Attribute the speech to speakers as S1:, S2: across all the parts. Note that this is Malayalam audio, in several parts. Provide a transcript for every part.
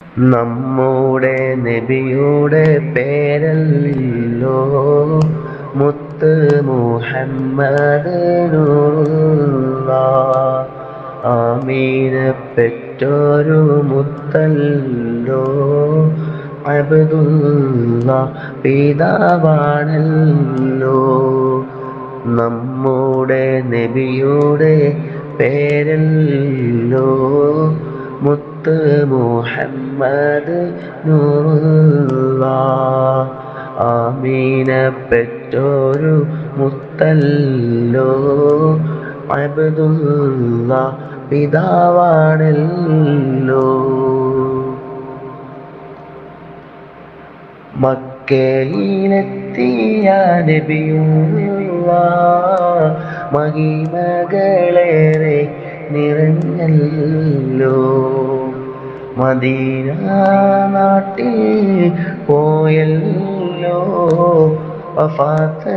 S1: നമ്മുടെ നബിയുടെ പേരല്ലോ മുത്ത് മുഹമ്മദ് ആമീന പെറ്റൊരു മുത്തല്ലോ അബ്ദുള്ള പിതാവാണല്ലോ. നമ്മുടെ നബിയുടെ പേരല്ലോ മുത്ത് മുഹമ്മദ് നൂറുള്ള പെറ്റൊരു മുത്തല്ലോ. അബ്ദുള്ള പിതാവാണല്ലോ. മക്കയിലെത്തിയ നബിയുള്ള മഹിമകളേറെ നിറഞ്ഞല്ലോ. മദീന നാട്ടിൽ പോയല്ലോ. വഫാത്ത്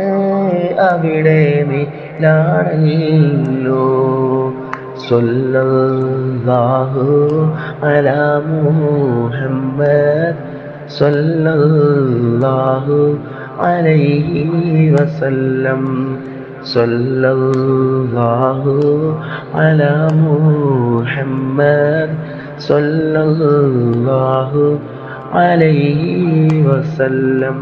S1: അവിടെ നിലാണല്ലോ. സല്ലല്ലാഹു അലാ മുഹമ്മദ് സല്ലല്ലാഹു അലൈഹി വസല്ലം. സല്ലല്ലാഹു അലാ മുഹമ്മദ് സല്ലല്ലാഹു അലൈഹി വസല്ലം.